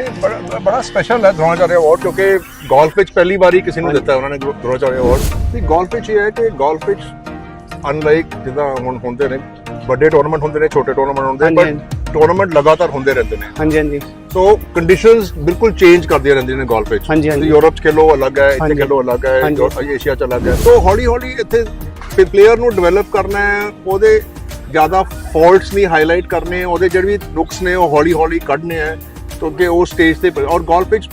ਇਹ ਬੜਾ ਬੜਾ ਸਪੈਸ਼ਲ ਹੈ ਦਰੋਣਾਚਾਰਿਆ ਅਵਾਰਡ ਕਿਉਂਕਿ ਗੋਲਫ ਵਿੱਚ ਪਹਿਲੀ ਵਾਰੀ ਕਿਸੇ ਨੂੰ ਦਿੱਤਾ ਉਹਨਾਂ ਨੇ ਦਰੋਣਾਚਾਰਿਆ ਅਵਾਰਡ ਤੇ ਗੋਲਫ ਵਿੱਚ ਇਹ ਹੈ ਕਿ ਗੋਲਫ ਵਿੱਚ ਅਨਲਾਈਕ ਜਿੱਦਾਂ ਹੁਣ ਹੁੰਦੇ ਨੇ ਵੱਡੇ ਟੂਰਨਾਮੈਂਟ ਹੁੰਦੇ ਨੇ ਛੋਟੇ ਟੂਰਨਾਮੈਂਟ ਹੁੰਦੇ ਨੇ ਬਟ ਟੂਰਨਾਮੈਂਟ ਲਗਾਤਾਰ ਹੁੰਦੇ ਰਹਿੰਦੇ ਨੇ। ਹਾਂਜੀ ਹਾਂਜੀ। ਸੋ ਕੰਡੀਸ਼ਨਸ ਬਿਲਕੁਲ ਚੇਂਜ ਕਰਦੀਆਂ ਰਹਿੰਦੀਆਂ ਨੇ ਗੋਲਫ ਵਿੱਚ। ਹਾਂਜੀ, ਯੂਰਪ ਚ ਖੇਲੋ ਅਲੱਗ ਹੈ ਇੱਥੇ। ਖੇਲੋ ਅਲੱਗ ਹੈ ਏਸ਼ੀਆ ਚ ਅਲੱਗ ਹੈ। ਸੋ ਹੌਲੀ ਹੌਲੀ ਇੱਥੇ ਪਲੇਅਰ ਨੂੰ ਡਿਵੈਲਪ ਕਰਨਾ ਹੈ ਉਹਦੇ ਜ਼ਿਆਦਾ ਫਾਲਟਸ ਨਹੀਂ ਹਾਈਲਾਈਟ ਕਰਨੇ ਉਹਦੇ ਜਿਹੜੇ ਵੀ ਨੁਕਸ ਨੇ ਉਹ ਹੌਲੀ ਹੌਲੀ ਕੱਢਨੇ ਹੈ। ਕਿਉਂਕਿ ਉਹ ਸਟੇਜ ਤੇ ਔਰ ਗੋਲਫ ਵਿੱਚ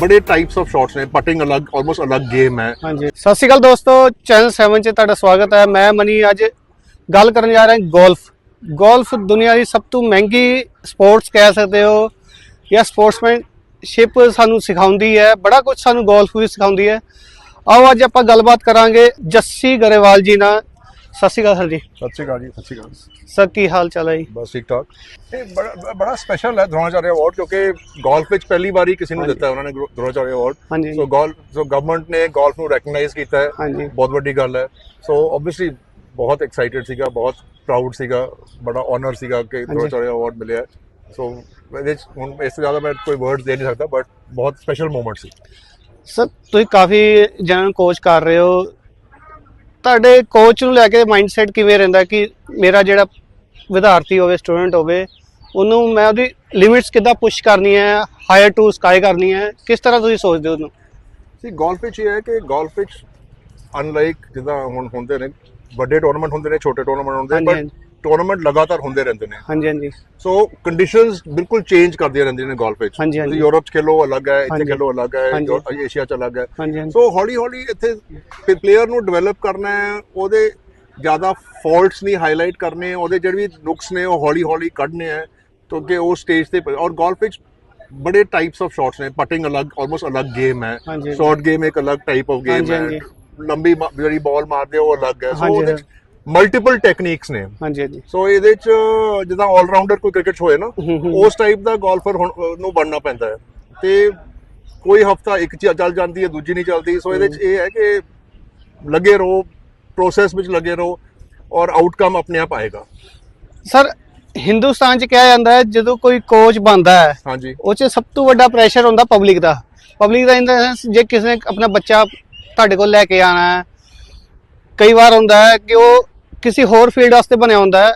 ਬੜੇ ਟਾਈਪਸ ਆਫ ਸ਼ਾਟਸ ਨੇ ਪਟਿੰਗ ਅਲੱਗ ਆਲਮੋਸਟ ਅਲੱਗ ਗੇਮ ਹੈ। ਹਾਂਜੀ। ਸਤਿ ਸ਼੍ਰੀ ਅਕਾਲ ਦੋਸਤੋ ਚੈਨਲ 7 'ਚ ਤੁਹਾਡਾ ਸਵਾਗਤ ਹੈ। ਮੈਂ ਮਨੀ, ਅੱਜ ਗੱਲ ਕਰਨ ਜਾ ਰਿਹਾ ਗੋਲਫ ਗੋਲਫ ਦੁਨੀਆ ਦੀ ਸਭ ਤੋਂ ਮਹਿੰਗੀ ਸਪੋਰਟਸ ਕਹਿ ਸਕਦੇ ਹੋ ਜਾਂ ਸਪੋਰਟਸਮੈਨਸ਼ਿਪ ਸਾਨੂੰ ਸਿਖਾਉਂਦੀ ਹੈ। ਬੜਾ ਕੁਝ ਸਾਨੂੰ ਗੋਲਫ ਵੀ ਸਿਖਾਉਂਦੀ ਹੈ। ਆਓ, ਅੱਜ ਆਪਾਂ ਗੱਲਬਾਤ ਕਰਾਂਗੇ ਜੱਸੀ ਗਰੇਵਾਲ ਜੀ ਨਾਲ। ਸਤਿ ਸ਼੍ਰੀ ਅਕਾਲ ਸਰ ਜੀ। ਸਤਿ ਸ਼੍ਰੀ ਅਕਾਲ ਜੀ ਸਤਿ ਸ਼੍ਰੀ ਅਕਾਲ। ਸਰ ਕੀ ਹਾਲ ਚਾਲ ਹੈ ਜੀ? ਬਸ ਠੀਕ ਠਾਕ। ਇਹ ਬੜਾ ਬੜਾ ਸਪੈਸ਼ਲ ਹੈ ਦਰੋਣਾਚਾਰਿਆ ਅਵਾਰਡ ਕਿਉਂਕਿ ਗੋਲਫ ਵਿੱਚ ਪਹਿਲੀ ਵਾਰੀ ਕਿਸੇ ਨੂੰ। ਦਿੱਤਾ ਉਹਨਾਂ ਨੇ ਦਰੋਣਾਚਾਰਿਆ ਅਵਾਰਡ ਸੋ ਗੋਲ ਸੋ ਗਵਰਨਮੈਂਟ ਨੇ ਗੋਲਫ ਨੂੰ ਰੈਕਗਨਾਈਜ਼ ਕੀਤਾ ਹੈ। ਬਹੁਤ ਵੱਡੀ ਗੱਲ ਹੈ। ਸੋ ਆਬਵੀਅਸਲੀ ਬਹੁਤ ਐਕਸਾਈਟਿਡ ਸੀਗਾ ਬਹੁਤ ਪ੍ਰਾਊਡ ਸੀਗਾ ਬੜਾ ਆਨਰ ਸੀਗਾ ਕਿ ਦਰੋਣਾਚਾਰਿਆ ਅਵਾਰਡ ਮਿਲਿਆ। ਸੋ ਇਹਦੇ ਹੁਣ ਇਸ ਤੋਂ ਜ਼ਿਆਦਾ ਮੈਂ ਕੋਈ ਵਰਡਸ ਦੇ ਨਹੀਂ ਸਕਦਾ ਬਟ ਬਹੁਤ ਸਪੈਸ਼ਲ ਮੂਮੈਂਟ ਸੀ। ਸਰ ਤੁਸੀਂ ਕਾਫੀ ਜਨਾਂ ਨੂੰ ਕੋਚ ਕਰ ਰਹੇ ਹੋ। ਤੁਹਾਡੇ ਕੋਚ ਨੂੰ ਲੈ ਕੇ ਮਾਈਂਡਸੈਟ ਕਿਵੇਂ ਰਹਿੰਦਾ ਕਿ ਮੇਰਾ ਜਿਹੜਾ ਵਿਦਿਆਰਥੀ ਹੋਵੇ ਸਟੂਡੈਂਟ ਹੋਵੇ ਉਹਨੂੰ ਮੈਂ ਉਹਦੀ ਲਿਮਿਟਸ ਕਿੱਦਾਂ ਪੁਸ਼ ਕਰਨੀ ਹੈ ਹਾਇਰ ਟੂ ਸਕਾਈ ਕਰਨੀ ਹੈ ਕਿਸ ਤਰ੍ਹਾਂ ਤੁਸੀਂ ਸੋਚਦੇ ਹੋ ਉਹਨੂੰ? ਸੀ ਗੋਲਫ ਵਿੱਚ ਇਹ ਹੈ ਕਿ ਗੋਲਫ ਵਿੱਚ ਅਨਲਾਈਕ ਜਿੱਦਾਂ ਹੁਣ ਹੁੰਦੇ ਨੇ ਵੱਡੇ ਟੂਰਨਾਮੈਂਟ ਹੁੰਦੇ ਨੇ ਛੋਟੇ ਟੂਰਨਾਮੈਂਟ ਹੁੰਦੇ ਬਟ ਟੂਰਨਾਮੈਂਟ ਲਗਾਤਾਰ ਹੁੰਦੇ ਰਹਿੰਦੇ ਨੇ। ਹਾਂਜੀ ਹਾਂਜੀ। ਸੋ ਕੰਡੀਸ਼ਨਸ ਬਿਲਕੁਲ ਚੇਂਜ ਕਰਦੀਆਂ ਰਹਿੰਦੀਆਂ ਨੇ ਗੋਲਫ ਵਿੱਚ। ਹਾਂਜੀ, ਯੂਰਪ ਚ ਖੇਲੋ ਅਲੱਗ ਹੈ ਇੱਥੇ ਹਾਂਜੀ। ਖੇਲੋ ਅਲੱਗ ਹੈ ਹਾਂਜੀ। ਜੋ ਏਸ਼ੀਆ ਚ ਅਲੱਗ ਹੈ। ਹਾਂਜੀ ਹਾਂਜੀ। ਸੋ ਹੌਲੀ ਹੌਲੀ ਇੱਥੇ ਪਲੇਅਰ ਨੂੰ ਡਿਵੈਲਪ ਕਰਨਾ ਹੈ ਉਹਦੇ ਜ਼ਿਆਦਾ ਫਾਲਟਸ ਨਹੀਂ ਹਾਈਲਾਈਟ ਕਰਨੇ ਉਹਦੇ ਜਿਹੜੇ ਵੀ ਨੁਕਸ ਨੇ ਉਹ ਹੌਲੀ ਹੌਲੀ ਕੱਢਨੇ ਹੈ ਕਿਉਂਕਿ ਉਹ ਸਟੇਜ ਤੇ ਔਰ ਗੋਲਫ ਵਿੱਚ ਬੜੇ ਟਾਈਪਸ ਆਫ ਸ਼ਾਟਸ ਨੇ ਪਟਿੰਗ ਅਲੱਗ ਆਲਮੋਸਟ ਅਲੱਗ ਗੇਮ ਹੈ। ਹਾਂਜੀ। ਸ਼ਾਰਟ ਗੇਮ ਇੱਕ ਅਲੱਗ ਟਾਈਪ ਆਫ ਗੇਮ ਹਾਂਜੀ, ਹੈ। ਹਾਂਜੀ। ਲੰਬੀ ਮ- ਜਿਹੜੀ ਬਾਲ ਮਾਰਦੇ ਆ ਉਹ ਅਲੱਗ ਹੈ। ਸੋ ਹਾਂਜੀ, ਉਹਦੇ ਮਲਟੀਪਲ ਟੈਕਨੀਕਸ ਨੇ। ਹਾਂਜੀ ਹਾਂਜੀ। ਸੋ ਇਹਦੇ ਚ ਜਿੱਦਾਂ ਆਲਰਾਊਂਡਰ ਕੋਈ ਕ੍ਰਿਕਟ ਹੋਏ ਨਾ। ਉਸ ਟਾਈਪ ਦਾ ਗੋਲਫਰ ਨੂੰ ਬਣਨਾ ਪੈਂਦਾ ਹੈ। ਤੇ ਕੋਈ ਹਫਤਾ ਇੱਕ ਚ ਚੱਲ ਜਾਂਦੀ ਹੈ ਦੂਜੀ ਨਹੀਂ ਚੱਲਦੀ। ਸੋ ਇਹਦੇ ਚ ਇਹ ਹੈ ਕਿ ਲੱਗੇ ਰਹੋ ਪ੍ਰੋਸੈਸ ਵਿੱਚ ਲੱਗੇ ਰਹੋ ਔਰ ਆਊਟਕਮ ਆਪਣੇ ਆਪ ਆਏਗਾ। ਸਰ ਹਿੰਦੁਸਤਾਨ 'ਚ ਕਿਹਾ ਜਾਂਦਾ ਹੈ ਜਦੋਂ ਕੋਈ ਕੋਚ ਬਣਦਾ ਹੈ ਹਾਂਜੀ। ਉਹ 'ਚ ਸਭ ਤੋਂ ਵੱਡਾ ਪ੍ਰੈਸ਼ਰ ਹੁੰਦਾ ਪਬਲਿਕ ਦਾ। ਪਬਲਿਕ ਦਾ ਇਨ ਦਾ sense ਜੇ ਕਿਸੇ ਨੇ ਆਪਣਾ ਬੱਚਾ ਤੁਹਾਡੇ ਕੋਲ ਲੈ ਕੇ ਆਣਾ ਹੈ ਕਈ ਵਾਰ ਹੁੰਦਾ ਹੈ ਕਿ ਉਹ ਕਿਸੇ ਹੋਰ ਫੀਲਡ ਵਾਸਤੇ ਬਣਿਆ ਹੁੰਦਾ ਹੈ।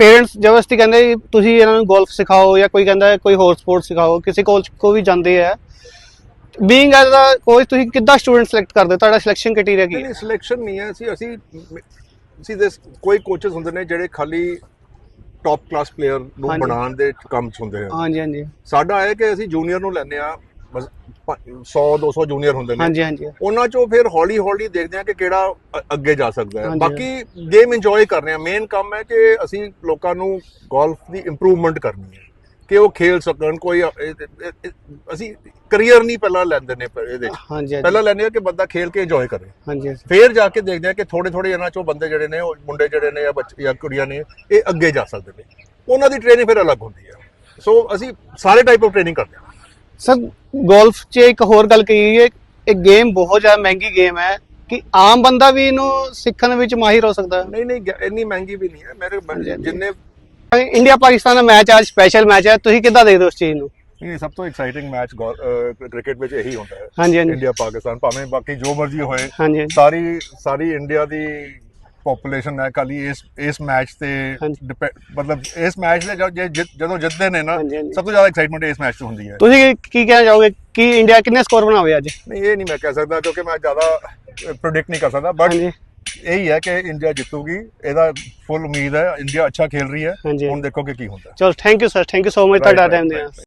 ਪੇਰੈਂਟਸ ਜ਼ਬਰਦਸਤੀ ਕਹਿੰਦੇ ਤੁਸੀਂ ਇਹਨਾਂ ਨੂੰ ਗੋਲਫ ਸਿਖਾਓ ਜਾਂ ਕੋਈ ਕਹਿੰਦਾ ਕੋਈ ਹੋਰ ਸਪੋਰਟ ਸਿਖਾਓ ਕਿਸੇ ਕੋਚ ਕੋ ਵੀ ਜਾਂਦੇ ਆ ਬੀਇੰਗ ਐਜ਼ ਅ ਕੋਚ ਤੁਸੀਂ ਕਿੱਦਾਂ ਸਟੂਡੈਂਟ ਸਿਲੈਕਟ ਕਰਦੇ ਹੋ? ਤੁਹਾਡਾ ਸਿਲੈਕਸ਼ਨ ਕ੍ਰਾਈਟੇਰੀਆ ਕੀ ਹੈ? ਨਹੀਂ ਸਿਲੈਕਸ਼ਨ ਨਹੀਂ ਹੈ। ਅਸੀਂ ਅਸੀਂ ਅਸੀਂ ਦੇ ਕੋਈ ਕੋਚਸ ਹੁੰਦੇ ਨੇ ਜਿਹੜੇ ਖਾਲੀ ਟੌਪ ਕਲਾਸ ਪਲੇਅਰ ਨੂੰ ਹਾਂਜੀ। ਬਣਾਉਣ ਦੇ ਕੰਮ 'ਚ ਹੁੰਦੇ ਆ। ਹਾਂਜੀ ਹਾਂਜੀ। ਸਾਡਾ ਹੈ ਕਿ ਅਸੀਂ ਜੂਨੀਅਰ ਨੂੰ ਲੈਂਦੇ ਆ 100 200 ਜੂਨੀਅਰ ਹੁੰਦੇ ਨੇ। ਹਾਂਜੀ ਹਾਂਜੀ। ਉਹਨਾਂ ਚੋਂ ਫਿਰ ਹੌਲੀ ਹੌਲੀ ਦੇਖਦੇ ਆ ਕਿ ਕਿਹੜਾ ਅੱਗੇ ਜਾ ਸਕਦਾ ਹੈ। ਬਾਕੀ ਗੇਮ ਇੰਜੋਏ ਕਰਨੇ ਆ ਮੇਨ ਕੰਮ ਹੈ ਕਿ ਅਸੀਂ ਲੋਕਾਂ ਨੂੰ ਗੋਲਫ ਦੀ ਇੰਪਰੂਵਮੈਂਟ ਕਰਨੀ ਹੈ। ਕਿ ਉਹ ਖੇਲ ਸਕਣ ਕੋਈ ਅਸੀਂ ਕੈਰੀਅਰ ਨਹੀਂ ਪਹਿਲਾਂ ਲੈਂਦੇ ਨੇ ਇਹਦੇ। ਪਹਿਲਾਂ ਲੈਂਦੇ ਆ ਕਿ ਬੰਦਾ ਖੇਲ ਕੇ ਇੰਜੋਏ ਕਰੇ। ਹਾਂਜੀ ਹਾਂਜੀ। ਫੇਰ ਜਾ ਕੇ ਦੇਖਦੇ ਆ ਕਿ ਥੋੜੇ ਥੋੜੇ ਇਹਨਾਂ ਚੋਂ ਬੰਦੇ ਜਿਹੜੇ ਨੇ ਉਹ ਮੁੰਡੇ ਜਿਹੜੇ ਨੇ ਜਾਂ ਬੱਚੇ ਜਾਂ ਕੁੜੀਆਂ ਨੇ ਇਹ ਅੱਗੇ ਜਾ ਸਕਦੇ ਨੇ। ਉਹਨਾਂ ਦੀ ਟ੍ਰੇਨਿੰਗ ਫਿਰ ਅਲੱਗ ਹੁੰਦੀ ਹੈ। ਸੋ ਅਸੀਂ ਸਾਰੇ ਟਾਈਪ ਆਫ ਟ੍ਰੇਨਿੰਗ ਕਰਦੇ ਹਾਂ। ਸਰ ਗੋਲਫ 'ਚ ਇੱਕ ਹੋਰ ਗੱਲ ਕਹੀ ਹੈ ਇਹ ਗੇਮ ਬਹੁਤ ਜ਼ਿਆਦਾ ਮਹਿੰਗੀ ਗੇਮ ਹੈ ਕਿ ਆਮ ਬੰਦਾ ਵੀ ਇਹਨੂੰ ਸਿੱਖਣ ਵਿੱਚ ਮਾਹਿਰ ਹੋ ਸਕਦਾ। ਨਹੀਂ ਨਹੀਂ ਗ- ਇੰਨੀ ਮਹਿੰਗੀ ਵੀ ਨਹੀਂ ਹੈ। ਮੇਰੇ। ਜਿੰਨੇ ਇੰਡੀਆ ਪਾਕਿਸਤਾਨ ਦਾ ਮੈਚ ਅੱਜ ਸਪੈਸ਼ਲ ਮੈਚ ਹੈ ਤੁਸੀਂ ਕਿੱਦਾਂ ਦੇਖਦੇ ਹੋ ਉਸ ਚੀਜ਼ ਨੂੰ? ਇਹ ਸਭ ਤੋਂ ਐਕਸਾਈਟਿੰਗ ਮੈਚ ਕ੍ਰਿਕਟ ਵਿੱਚ ਇਹੀ ਹੁੰਦਾ ਹੈ। ਹਾਂਜੀ ਹਾਂਜੀ। ਇੰਡੀਆ ਪਾਕਿਸਤਾਨ ਭਾਵੇਂ ਬਾਕੀ ਜੋ ਮਰਜ਼ੀ ਹੋਏ ਹਾਂਜੀ। ਸਾਰੀ ਸਾਰੀ ਇੰਡੀਆ ਦੀ ਪੋਪੂਲੇਸ਼ਨ ਹੈ ਖਾਲੀ ਇਸ ਇਸ ਮੈਚ ਤੇ ਮਤਲਬ ਇਸ ਮੈਚ ਦੇ ਜਦ- ਜਿੱਤਦੇ ਨੇ ਨਾ। ਸਭ ਤੋਂ ਜ਼ਿਆਦਾ ਐਕਸਾਈਟਮੈਂਟ ਇਸ ਮੈਚ 'ਚ ਹੁੰਦੀ ਹੈ। ਤੁਸੀਂ ਕੀ- ਕਹਿਣਾ ਚਾਹੋਗੇ? ਕਿ ਇੰਡੀਆ ਕਿੰਨੇ ਸਕੋਰ ਬਣਾਵੇ ਅੱਜ? ਨਹੀਂ ਇਹ ਨਹੀਂ ਮੈਂ ਕਹਿ ਸਕਦਾ ਕਿਉਂਕਿ ਮੈਂ ਜ਼ਿਆਦਾ ਪ੍ਰੈਡਿਕਟ ਨਹੀਂ ਕਰ ਸਕਦਾ ਬਟ ਇਹੀ ਹੈ ਕਿ ਇੰਡੀਆ ਜਿੱਤੂਗੀ ਇਹਦਾ ਫੁੱਲ ਉਮੀਦ ਹੈ ਇੰਡੀਆ ਅੱਛਾ ਖੇਲ ਰਹੀ ਹੈ। ਹੁਣ ਦੇਖੋ ਕਿ ਕੀ ਹੁੰਦਾ। ਚਲੋ thank you sir thank you so much ਤੁਹਾਡਾ ਟਾਈਮ ਦੇਣਾ.